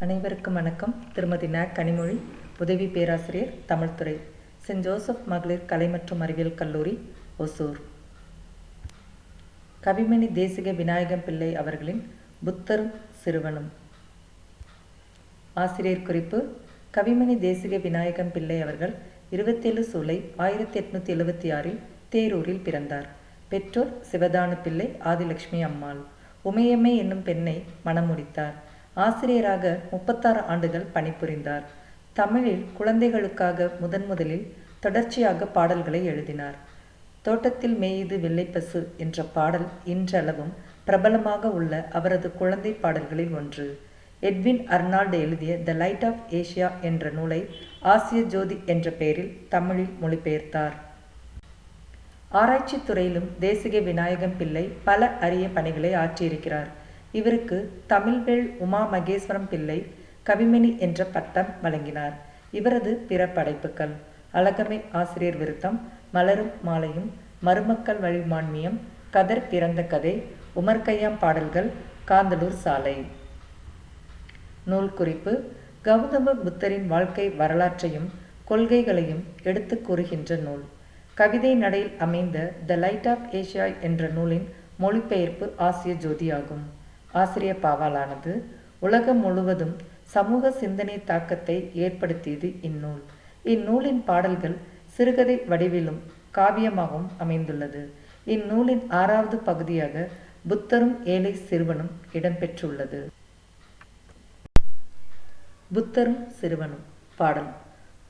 அனைவருக்கும் வணக்கம். திருமதி ந. கனிமொழி உதவி பேராசிரியர் தமிழ்துறை சென்ட் ஜோசப் மகளிர் கலை மற்றும் அறிவியல் கல்லூரி ஒசூர். கவிமணி தேசிக விநாயகம் பிள்ளை அவர்களின் புத்தரும் சிறுவனும். ஆசிரியர் குறிப்பு கவிமணி தேசிக விநாயகம் பிள்ளை அவர்கள் இருபத்தேழு சூலை ஆயிரத்தி எட்நூத்தி எழுபத்தி ஆறில் தேரூரில் பிறந்தார். பெற்றோர் சிவதானு பிள்ளை ஆதிலட்சுமி அம்மாள். உமையம்மை என்னும் பெண்ணை மணமுடித்தார் ஆசிரியராக முப்பத்தாறு ஆண்டுகள் பணிபுரிந்தார். தமிழில் குழந்தைகளுக்காக முதன் முதலில் தொடர்ச்சியாக பாடல்களை எழுதினார். தோட்டத்தில் மேயுது வெள்ளைப்பசு என்ற பாடல் இன்றளவும் பிரபலமாக உள்ள அவரது குழந்தை பாடல்களில் ஒன்று. எட்வின் அர்னால்டு எழுதிய த லைட் ஆஃப் ஏஷியா என்ற நூலை ஆசிய ஜோதி என்ற பெயரில் தமிழில் மொழிபெயர்த்தார். ஆராய்ச்சி துறையிலும் தேசிக விநாயகம் பிள்ளை பல அரிய பணிகளை ஆற்றியிருக்கிறார். இவருக்கு தமிழ்வேள் உமா மகேஸ்வரம் பிள்ளை கவிமணி என்ற பட்டம் வழங்கினார். இவரது பிற படைப்புகள் அழகமை ஆசிரியர் விருத்தம் மலரும் மாலையும் மருமக்கள் வழிமான்மியம் கதர் பிறந்த கதை உமர் கையாம் பாடல்கள் காந்தலூர் சாலை. நூல் குறிப்பு கௌதம புத்தரின் வாழ்க்கை வரலாற்றையும் கொள்கைகளையும் எடுத்து கூறுகின்ற நூல். கவிதை நடையில் அமைந்த த லைட் ஆஃப் ஏஷியா என்ற நூலின் மொழிபெயர்ப்பு ஆசிய ஜோதியாகும். ஆசிரிய பாவாலானது உலகம் முழுவதும் சமூக சிந்தனை தாக்கத்தை ஏற்படுத்தியது இந்நூல். இந்நூலின் பாடல்கள் சிறுகதை வடிவிலும் காவியமாகவும் அமைந்துள்ளது. இந்நூலின் ஆறாவது பகுதியாக புத்தரும் ஏழை சிறுவனும் இடம்பெற்றுள்ளது. புத்தரும் சிறுவனும் பாடல்.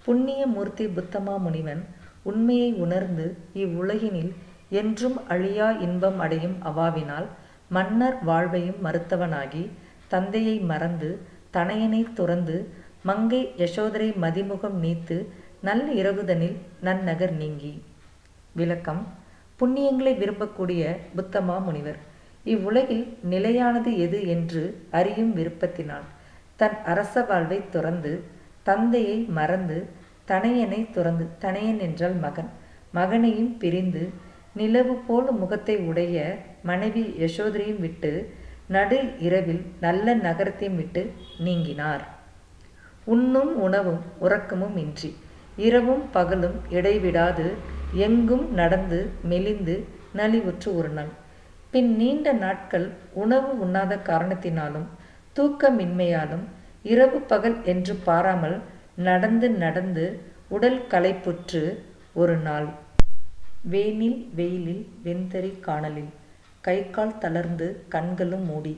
புண்ணிய மூர்த்தி புத்தமா முனிவன் உண்மையை உணர்ந்து இவ்வுலகினில் என்றும் அழியா இன்பம் அடையும் அவாவினால் மன்னர் வாழ்வையும் மறுத்தவனாகி தந்தையை மறந்து தனையனை துறந்து மங்கை யசோதரை மதிமுகம் நீத்து நல் இரவுதனில் நன்னகர் நீங்கி. விளக்கம் புண்ணியங்களை விரும்பக்கூடிய புத்தமா முனிவர் இவ்வுலகில் நிலையானது எது என்று அறியும் விருப்பத்தினால் தன் அரச வாழ்வை துறந்து தந்தையை மறந்து தனையனை துறந்து தனையன் என்றால் மகன் மகனையும் பிரிந்து நிலவு போல் முகத்தை உடைய மனைவி யசோதரையும் விட்டு நடு இரவில் நல்ல நகரத்தையும் விட்டு நீங்கினார். உண்ணும் உணவும் உறக்கமும் இன்றி இரவும் பகலும் இடைவிடாது எங்கும் நடந்து மெலிந்து நலிவுற்று ஒரு நாள் பின் நீண்ட நாட்கள் உணவு உண்ணாத காரணத்தினாலும் தூக்கமின்மையாலும் இரவு பகல் என்று பாராமல் நடந்து நடந்து உடல் களைப்புற்று ஒரு நாள். வேனில் வெயிலில் வெந்தரி காணலில். கை கால் தளர்ந்து கண்களும் மூடி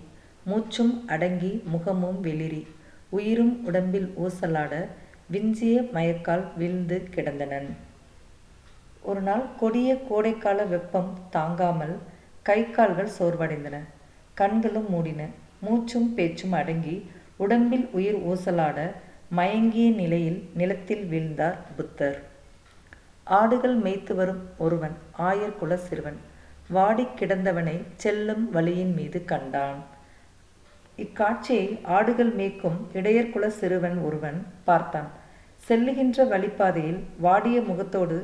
மூச்சும் அடங்கி முகமும் வெளிரி உயிரும் உடம்பில் ஊசலாட விஞ்சிய மயக்கால் வீழ்ந்து கிடந்தனன். ஒரு நாள் கொடிய கோடைக்கால வெப்பம் தாங்காமல் கை கால்கள் சோர்வடைந்தன கண்களும் மூடின மூச்சும் பேச்சும் அடங்கி உடம்பில் உயிர் ஊசலாட மயங்கிய நிலையில் நிலத்தில் வீழ்ந்தார் புத்தர். ஆடுகள் மேய்த்து வரும் ஒருவன் ஆயர் குல சிறுவன். வாடி கிடந்தவனை செல்லும் வழியின் மீது கண்டான். இக்காட்சியை ஆடுகள் மேய்க்கும் இடையர்குல சிறுவன் ஒருவன் பார்த்தான். செல்லுகின்ற வழிப்பாதையில் வாடிய முகத்தோடு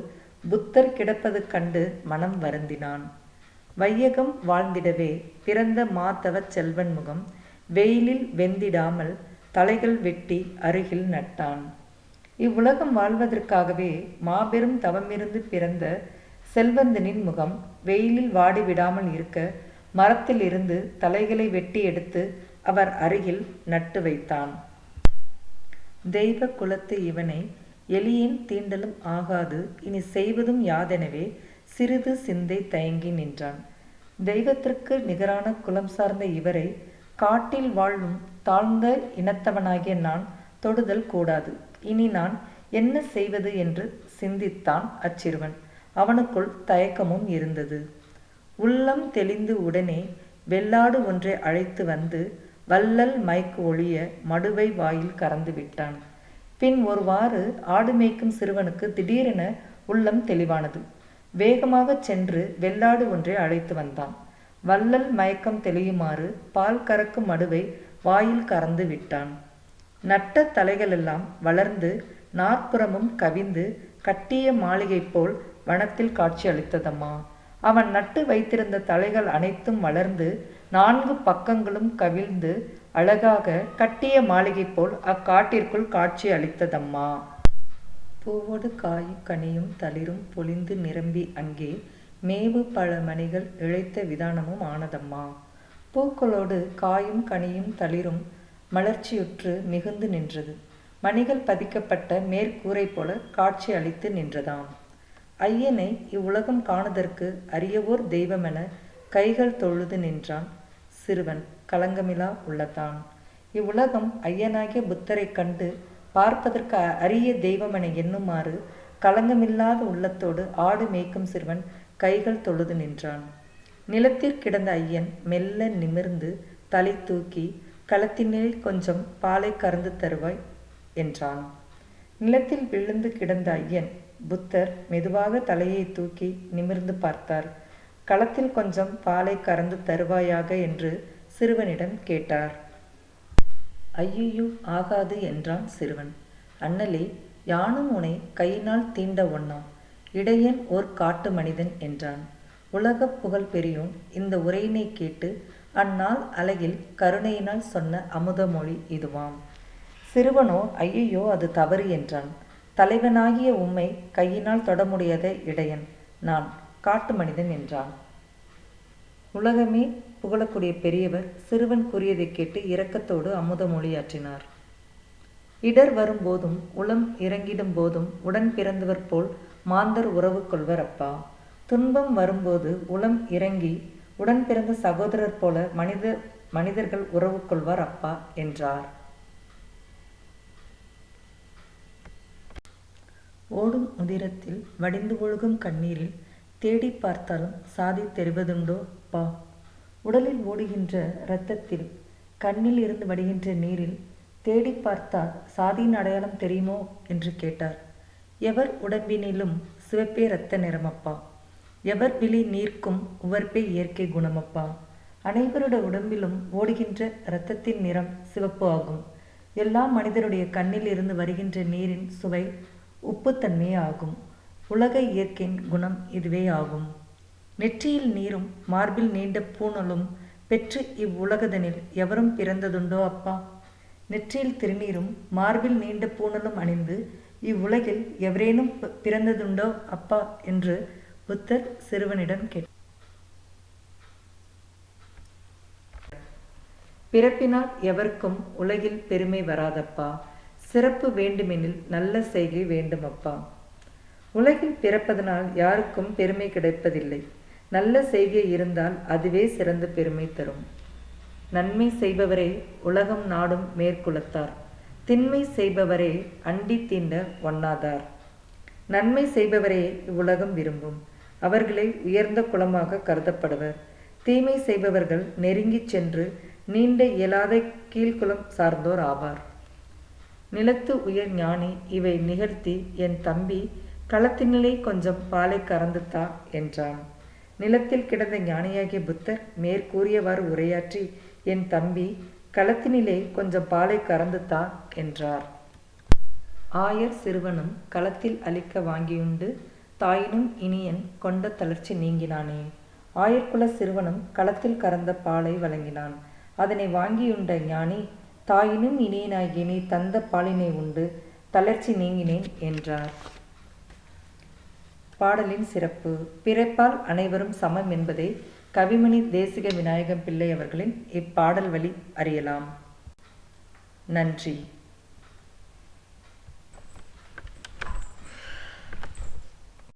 புத்தர் கிடப்பது கண்டு மனம் வருந்தினான். வையகம் வாழ்ந்திடவே பிறந்த மாதவ செல்வன் முகம் வெயிலில் வெந்திடாமல் தலைகள் வெட்டி அருகில் நட்டான். இவ்வுலகம் வாழ்வதற்காகவே மாபெரும் தவமிருந்து பிறந்த செல்வந்தனின் முகம் வெயிலில் வாடிவிடாமல் இருக்க மரத்தில் இருந்து தலைகளை வெட்டி எடுத்து அவர் அருகில் நட்டு வைத்தான். தெய்வ குலத்து இவனை எலியின் தீண்டலும் ஆகாது இனி செய்வதும் யாதெனவே சிறிது சிந்தை தயங்கி நின்றான். தெய்வத்திற்கு நிகரான குலம் சார்ந்த இவரை காட்டில் வாழும் தாழ்ந்த இனத்தவனாகிய நான் தொடுதல் கூடாது. இனி நான் என்ன செய்வது என்று சிந்தித்தான் அச்சிறுவன். அவனுக்குள் தயக்கமும் இருந்தது. உள்ளம் தெளிந்து உடனே வெள்ளாடு ஒன்றை அழைத்து வந்து வள்ளல் மயக்கு ஒழிய மடுவை வாயில் கறந்து விட்டான். பின் ஒருவாறு ஆடு மேய்க்கும் சிறுவனுக்கு திடீரென உள்ளம் தெளிவானது. வேகமாக சென்று வெள்ளாடு ஒன்றை அழைத்து வந்தான். வள்ளல் மயக்கம் தெளியுமாறு பால் கறக்கும் மடுவை வாயில் கறந்து விட்டான். நட்ட தலைகளெல்லாம் வளர்ந்து நாற்புறமும் கவிந்து கட்டிய மாளிகை போல் வனத்தில் காட்சி அளித்ததம்மா. அவன் நட்டு வைத்திருந்த தலைகள் அனைத்தும் வளர்ந்து நான்கு பக்கங்களும் கவிழ்ந்து அழகாக கட்டிய மாளிகை போல் அக்காட்டிற்குள் காட்சி அளித்ததம்மா. பூவோடு காயும் கனியும் தளிரும் பொலிந்து நிரம்பி அங்கே மேவு பல மணிகள் இழைத்த விதானமும் ஆனதம்மா. பூக்களோடு காயும் கனியும் தளிரும் மலர்ச்சியுற்று மிகுந்து நின்றது. மணிகள் பதிக்கப்பட்ட மேற்கூரை போல காட்சி அளித்து நின்றதாம். ஐயனை இவ்வுலகம் காணுதற்கு அரியவோர் தெய்வமென கைகள் தொழுது நின்றான். சிறுவன் கலங்கமிலா உள்ளதான் இவ்வுலகம் ஐயனாகிய புத்தரைக் கண்டு பார்ப்பதற்கு அரிய தெய்வமென எண்ணுமாறு கலங்கமில்லாத உள்ளத்தோடு ஆடு மேய்க்கும் சிறுவன் கைகள் தொழுது நின்றான். நிலத்தில் கிடந்த ஐயன் மெல்ல நிமிர்ந்து தலை தூக்கி களத்தினில் கொஞ்சம் பாலை கறந்து தருவாய் என்றான். நிலத்தில் விழுந்து கிடந்த ஐயன் புத்தர் மெதுவாக தலையை தூக்கி நிமிர்ந்து பார்த்தார். களத்தில் கொஞ்சம் பாலை கறந்து தருவாயாக என்று சிறுவனிடம் கேட்டார். ஐயையோ ஆகாது என்றான் சிறுவன். அண்ணலே யானும் உனை கையினால் தீண்ட ஒண்ணாம். இடையன் ஓர் காட்டு மனிதன் என்றான். உலகப் புகழ் பெரியோன் இந்த உரையினை கேட்டு அந்நாள் அழகில் கருணையினால் சொன்ன அமுதமொழி இதுவாம். சிறுவனோ ஐயையோ அது தவறு என்றான். தலைவனாகிய உம்மை கையினால் தொட முடியாத இடையன். நான் காட்டு மனிதன் என்றான். உலகமே புகழக்கூடிய பெரியவர் சிறுவன் கூறியதைக் கேட்டு இரக்கத்தோடு அமுத மொழியாற்றினார் இடர் வரும்போதும் உளம் இறங்கிடும் போதும் உடன் பிறந்தவர் போல் மாந்தர் உறவு கொள்வர் அப்பா. துன்பம் வரும்போது உளம் இறங்கி உடன் பிறந்த சகோதரர் போல மனித மனிதர்கள் உறவு கொள்வார் அப்பா என்றார். ஓடும் உதிரத்தில் வடிந்து ஒழுகும் கண்ணீரில் தேடி பார்த்தாலும் சாதி தெரிவதுண்டோ? பா. உடலில் ஓடுகின்ற இரத்தத்தில் கண்ணில் இருந்து வடிகின்ற நீரில் தேடி பார்த்தால் சாதியின் அடையாளம் தெரியுமோ? என்று கேட்டார். எவர் உடம்பினிலும் சிவப்பே இரத்த நிறமப்பா? எவர் விழி நீர்க்கும் உவர்ப்பே இயற்கை குணமப்பா? அனைவருட உடம்பிலும் ஓடுகின்ற இரத்தத்தின் நிறம் சிவப்பு ஆகும். எல்லா மனிதருடைய கண்ணில் இருந்து வருகின்ற நீரின் சுவை உப்புத்தன்மையே ஆகும் உலக இயற்கையின் குணம் இதுவே ஆகும் நெற்றியில் நீரும் மார்பில் நீண்ட பூணலும் பெற்று இவ்வுலகதனில் எவரும் பிறந்ததுண்டோ அப்பா? நெற்றியில் திருநீரும் மார்பில் நீண்ட பூணலும் அணிந்து இவ்வுலகில் எவரேனும் பிறந்ததுண்டோ அப்பா? என்று புத்தர் சிறுவனிடம் கேட்டார் பிறப்பினால் எவருக்கும் உலகில் பெருமை வராதப்பா? சிறப்பு வேண்டுமெனில் நல்ல செய்கை வேண்டுமப்பா. உலகில் பிறப்பதனால் யாருக்கும் பெருமை கிடைப்பதில்லை. நல்ல செய்கை இருந்தால் அதுவே சிறந்த பெருமை தரும். நன்மை செய்பவரே உலகம் நாடும் மேற்குலத்தார். திண்மை செய்பவரே அண்டி தீண்ட ஒண்ணாதார் நன்மை செய்பவரே இவ்வுலகம் விரும்பும். அவர்களை உயர்ந்த குலமாக கருதப்படுவர். தீமை செய்பவர்கள் நெருங்கிச் சென்று நீண்ட இயலாத கீழ்குலம் சார்ந்தோர் ஆவார். நிலத்து உயர் ஞானி இவை நிகழ்த்தி என் தம்பி களத்தினிலே கொஞ்சம் பாலை கறந்துத்தா என்றான். நிலத்தில் கிடந்த ஞானியாகிய புத்தர் மேற்கூறியவாறு உரையாற்றி என் தம்பி களத்தினிலே கொஞ்சம் பாலை கறந்துத்தா என்றார். ஆயர் சிறுவனும் களத்தில் அளிக்க வாங்கியுண்டு தாயினும் இனியன் கொண்ட தளர்ச்சி நீங்கினானே. ஆயர்குல சிறுவனும் களத்தில் கறந்த பாலை வழங்கினான். அதனை வாங்கியுண்ட ஞானி தாயினும் இனியனாகிய நீ தந்த பாலினை உண்டு தளர்ச்சி நீங்கினேன் என்றார். பாடலின் சிறப்பு பிறப்பால் அனைவரும் சமம் என்பதை கவிமணி தேசிக விநாயகம் பிள்ளை அவர்களின் இப்பாடல் வழி அறியலாம். நன்றி.